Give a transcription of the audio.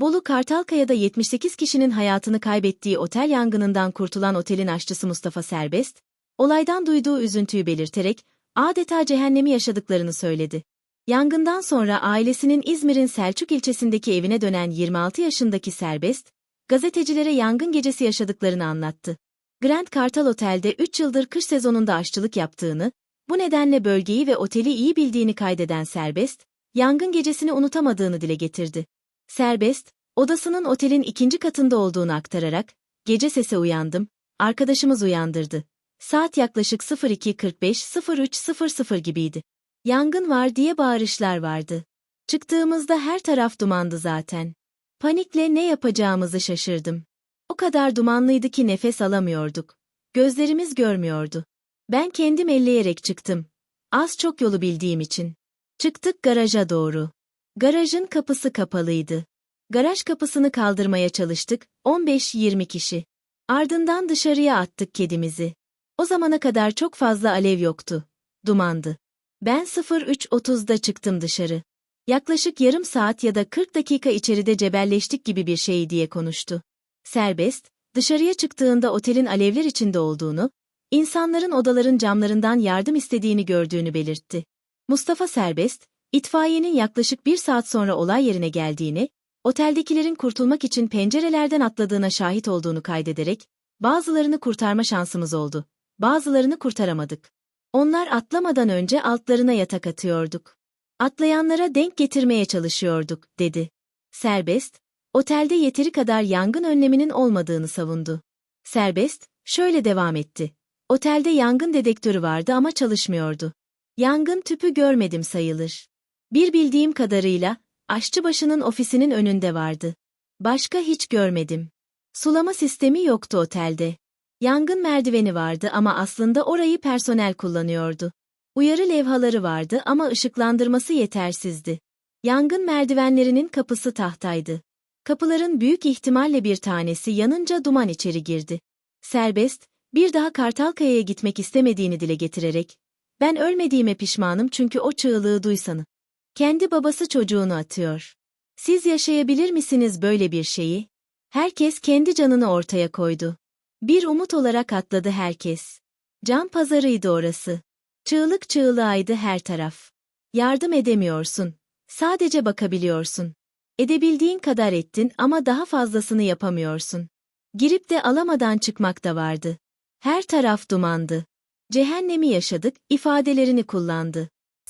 Bolu Kartalkaya'da 78 kişinin hayatını kaybettiği otel yangınından kurtulan otelin aşçısı Mustafa Serbest, olaydan duyduğu üzüntüyü belirterek adeta cehennemi yaşadıklarını söyledi. Yangından sonra ailesinin İzmir'in Selçuk ilçesindeki evine dönen 26 yaşındaki Serbest, gazetecilere yangın gecesi yaşadıklarını anlattı. Grand Kartal Otel'de 3 yıldır kış sezonunda aşçılık yaptığını, bu nedenle bölgeyi ve oteli iyi bildiğini kaydeden Serbest, yangın gecesini unutamadığını dile getirdi. Serbest, odasının otelin ikinci katında olduğunu aktararak, gece sese uyandım, arkadaşımız uyandırdı. Saat yaklaşık 02.45-03.00 gibiydi. Yangın var diye bağırışlar vardı. Çıktığımızda her taraf dumandı zaten. Panikle ne yapacağımızı şaşırdım. O kadar dumanlıydı ki nefes alamıyorduk. Gözlerimiz görmüyordu. Ben kendim elleyerek çıktım. Az çok yolu bildiğim için. Çıktık garaja doğru. Garajın kapısı kapalıydı. Garaj kapısını kaldırmaya çalıştık, 15-20 kişi. Ardından dışarıya attık kedimizi. O zamana kadar çok fazla alev yoktu. Dumandı. Ben 03.30'da çıktım dışarı. Yaklaşık yarım saat ya da 40 dakika içeride cebelleştik gibi bir şey diye konuştu. Serbest, dışarıya çıktığında otelin alevler içinde olduğunu, insanların odaların camlarından yardım istediğini gördüğünü belirtti. Mustafa Serbest, itfaiyenin yaklaşık bir saat sonra olay yerine geldiğini, oteldekilerin kurtulmak için pencerelerden atladığına şahit olduğunu kaydederek, bazılarını kurtarma şansımız oldu, bazılarını kurtaramadık. Onlar atlamadan önce altlarına yatak atıyorduk. Atlayanlara denk getirmeye çalışıyorduk, dedi. Serbest, otelde yeteri kadar yangın önleminin olmadığını savundu. Serbest, şöyle devam etti. Otelde yangın dedektörü vardı ama çalışmıyordu. Yangın tüpü görmedim sayılır. Bir bildiğim kadarıyla, aşçıbaşının ofisinin önünde vardı. Başka hiç görmedim. Sulama sistemi yoktu otelde. Yangın merdiveni vardı ama aslında orayı personel kullanıyordu. Uyarı levhaları vardı ama ışıklandırması yetersizdi. Yangın merdivenlerinin kapısı tahtaydı. Kapıların büyük ihtimalle bir tanesi yanınca duman içeri girdi. Serbest, bir daha Kartalkaya'ya gitmek istemediğini dile getirerek, ben ölmediğime pişmanım çünkü o çığlığı duysanı. Kendi babası çocuğunu atıyor. Siz yaşayabilir misiniz böyle bir şeyi? Herkes kendi canını ortaya koydu. Bir umut olarak atladı herkes. Can pazarıydı orası. Çığlık çığlığaydı her taraf. Yardım edemiyorsun. Sadece bakabiliyorsun. Edebildiğin kadar ettin ama daha fazlasını yapamıyorsun. Girip de alamadan çıkmak da vardı. Her taraf dumandı. Cehennemi yaşadık ifadelerini kullandı.